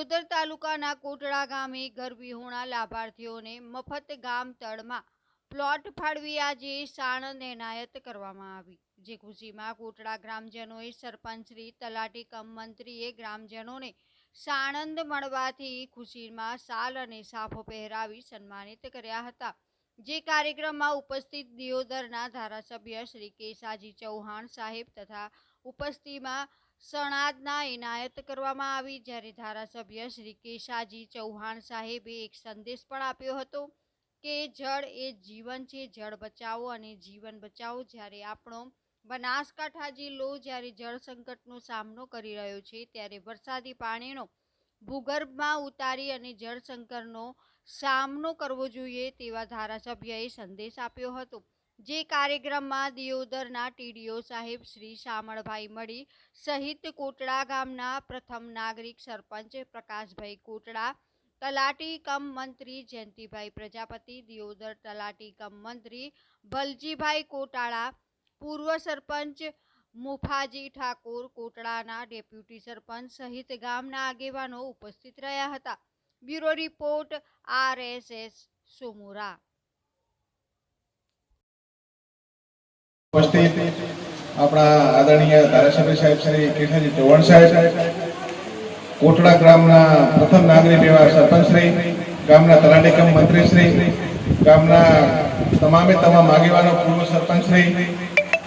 તાલુકાના કોટડા ગામે ઘરવિહોણા લાભાર્થીઓને મફત ગામ તળમાં પ્લોટ ફાળવી આજે સાણંદ એનાયત કરવામાં આવી. જે ખુશીમાં કોટડા ગ્રામજનોએ સરપંચશ્રી, તલાટી કમ મંત્રીએ ગ્રામજનોને સાણંદ મળવાથી ખુશીમાં સાલ અને સાફો પહેરાવી સન્માનિત કર્યા હતા. જે કાર્યક્રમમાં ઉપસ્થિત દિયોદરના ધારાસભ્ય શ્રી કેસાજી ચૌહાણ સાહેબ તથા ઉપસ્થિતિમાં સણાદના ઇનાયત કરવામાં આવી. જ્યારે ધારાસભ્ય શ્રી કેશાજી ચૌહાણ સાહેબે એક સંદેશ પણ આપ્યો હતો કે જળ એ જીવન છે, જળ બચાવો અને જીવન બચાવો. જ્યારે આપણો બનાસકાંઠા જિલ્લો જ્યારે જળ સંકટનો સામનો કરી રહ્યો છે, ત્યારે વરસાદી પાણીનો ભૂગર્ભમાં ઉતારી અને જળ સંકટનો સામનો કરવો જોઈએ તેવા ધારાસભ્યએ સંદેશ આપ્યો હતો. જે કાર્યક્રમમાં દિયોદરના ટીડીઓ સાહેબ શ્રી શામળભાઈ મળી, સહિત કોટડા ગામના પ્રથમ નાગરિક સરપંચ પ્રકાશભાઈ કોટડા, તલાટી કમ મંત્રી જયંતિભાઈ પ્રજાપતિ, દિયોદર તલાટી કમ મંત્રી ભલજીભાઈ કોટાળા, પૂર્વ સરપંચ મુફાજી ઠાકોર કોટડાના ડેપ્યુટી સરપંચ સહિત ગામના આગેવાનો ઉપસ્થિત રહ્યા હતા. Bureau report RSS Somura. ઉપસ્થિત આપણા આદરણીય ધારાસભ્ય સાહેબ શ્રી કેશાજી ચૌહાણ સાહેબ, કોટડા ગ્રામના પ્રથમ નાગરિક એવા સરપંચ શ્રી, ગામના તરાટીકમ મંત્રી શ્રી, ગામના તમામે તમામ આગેવાનો, પૂર્વ સરપંચ શ્રી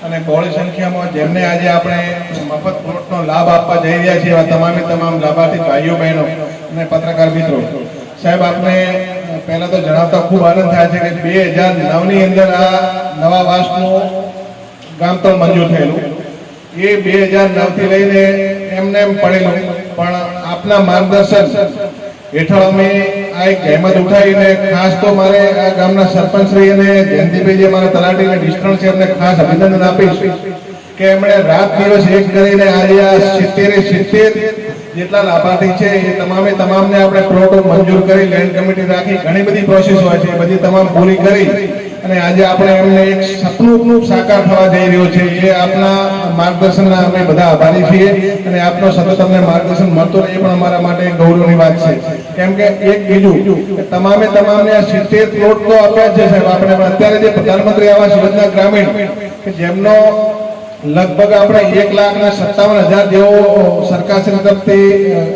અને બહોળી સંખ્યામાં જેમને આજે આપણે મફત પ્લોટનો લાભ આપવા જઈ રહ્યા છીએ એવા તમામે તમામ લાભાર્થી ભાઈઓ, બહેનો અને પત્રકાર મિત્રો. સાહેબ, આપને પહેલા તો જણાવતા ખૂબ આનંદ થાય છે કે બે હજાર નવની અંદર આ નવા વાસનું ગામ તો મંજૂર થયેલું. એ બે હજાર નવથી લઈને એમને એમ પડેલું. પણ આપના માર્ગદર્શન હેઠળ અમે આ એક જહેમત ઉઠાવીને ખાસ તો મારે આ ગામના સરપંચ શ્રી અને જયંતિભાઈ જે મારા તલાટીને ડિસ્ટ્રણ છે, એમને ખાસ અભિનંદન આપીશ કે એમણે રાત દિવસ એક કરીને આજે આ સિત્તેરે સિત્તેર જેટલા લાભાર્થી છે, એ તમામે તમામને આપણે પ્લોટો મંજૂર કરી, લેન્ડ કમિટી રાખી, ઘણી બધી પ્રોસેસ હોય છે બધી તમામ પૂરી કરી અને આજે આપણે એમને એક સપનું સાકાર થવા જઈ રહ્યો છે. એ આપના માર્ગદર્શનના અમે બધા આભારી છીએ અને આપનો સતત અમને માર્ગદર્શન મળતો રહે પણ અમારા માટે ગૌરવની વાત છે. કેમ કે એક બીજું તમામે તમામને આ સિત્તેર પ્લોટ તો આપ્યા છે સાહેબ. આપણે અત્યારે જે પ્રધાનમંત્રી આવાસ યોજના ગ્રામીણ, કે જેમનો લગભગ આપણે એક લાખ ને સત્તાવન હજાર જેવો સરકારશ્રી તરફથી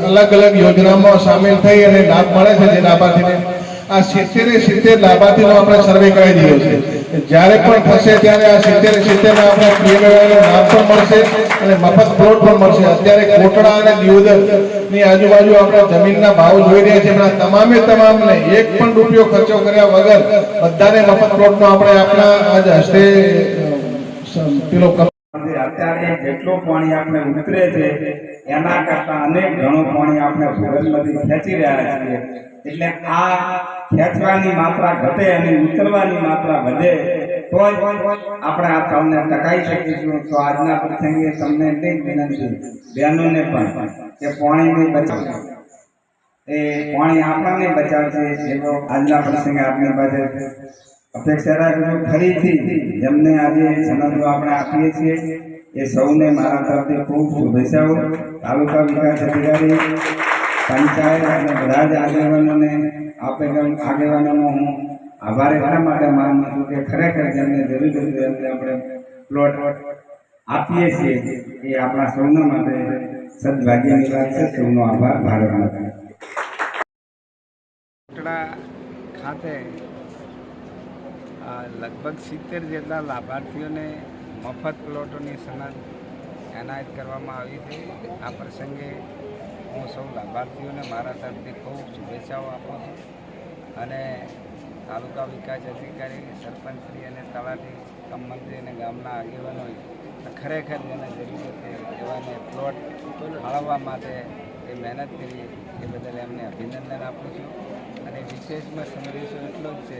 અલગ અલગ યોજનામાં સામેલ થઈ અને લાભ મળે છે જે લાભાર્થીને આ સિત્તેરે સિત્તેર લાભાર્થીનો આપણે સર્વે કરી દીધો છે. જ્યારે પણ થશે ત્યારે આ સિત્તેરે સિત્તેર આપણે PMAY નામ પણ મળશે અને મફત પ્લોટ પણ મળશે. અત્યારે કોટડા અને દિયોદરની આજુબાજુ આપણે જમીનના ભાવ જોઈ રહ્યા છે પણ તમામે તમામે તમામને એક પણ રૂપિયો ખર્ચો કર્યા વગર બધાને મફત પ્લોટનો આપણે આપણા આજ હસ્તે પેલો અત્યારે જેટલું પાણી આપણે ઉતરે છે એના કરતા અનેક ઘણું પાણી આપણે ભૂગર્ભમાંથી ખેંચી રહ્યા છીએ. એટલે આ ખેંચવાની માત્રા ઘટે અને ઉતરવાની માત્રા વધે તો જ આપણે આ તમને ટકાઈ શકીશું. તો આજના પ્રસંગે તમને એટલી વિનંતી, બહેનોને પણ, કે પાણીને બચાવો એ પાણી આપણને બચાવશે એવો આજના પ્રસંગે આપણી પાસે અપેક્ષા રાખજો ફરીથી જેમને આજે સનદો આપણે આપીએ છીએ, એ સૌને મારા તરફથી ખૂબ શુભેચ્છાઓ. તાલુકા વિકાસ અધિકારી, પંચાયત અને બધા જ આગેવાનોને આપેલ આગેવાનોનો હું આભાર એટલા માટે માનું છું કે ખરેખર જેમને જરૂર હતી એમને આપણે પ્લોટ આપીએ છીએ, એ આપણા સૌના માટે સદભાગ્યની વાત છે. સૌનો આભાર. ભારત માતા ખાતે લગભગ સિત્તેર જેટલા લાભાર્થીઓને મફત પ્લોટોની સનદ એનાયત કરવામાં આવી છે. આ પ્રસંગે હું સૌ લાભાર્થીઓને મારા તરફથી ખૂબ શુભેચ્છાઓ આપું છું અને તાલુકા વિકાસ અધિકારી, સરપંચશ્રી અને તલાટી કમમંત્રી અને ગામના આગેવાનોએ ખરેખર જેને જરૂરિયાત એવાને પ્લોટ મળવા માટે એ મહેનત કરી એ બદલ એમને અભિનંદન આપું છું. અને વિશેષમાં સંદેશો એટલો જ છે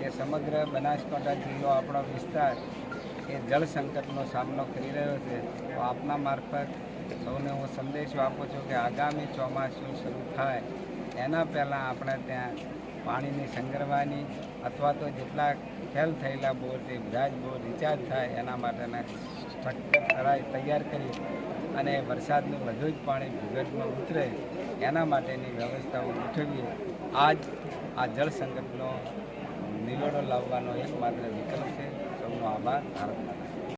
કે સમગ્ર બનાસકાંઠા જિલ્લો આપણો વિસ્તાર એ જળ સંકટનો સામનો કરી રહ્યો છે, તો આપના મારફત સૌને હું સંદેશો આપું છું કે આગામી ચોમાસું શરૂ થાય, એના પહેલાં આપણે ત્યાં પાણીની સંગ્રહવાની અથવા તો જેટલા ફેલ થયેલા બોર તે બધા જ બોર રિચાર્જ થાય, એના માટેના સ્ટ્રક્ચર તરાઈ તૈયાર કરી અને વરસાદનું બધું જ પાણી ભૂગર્ભમાં ઉતરે, એના માટેની વ્યવસ્થાઓ ગોઠવીએ. આ જ આ જળ સંકટનો નિવેડો લાવવાનો એકમાત્ર વિકલ્પ છે. સૌનો આભાર. ભારત માતા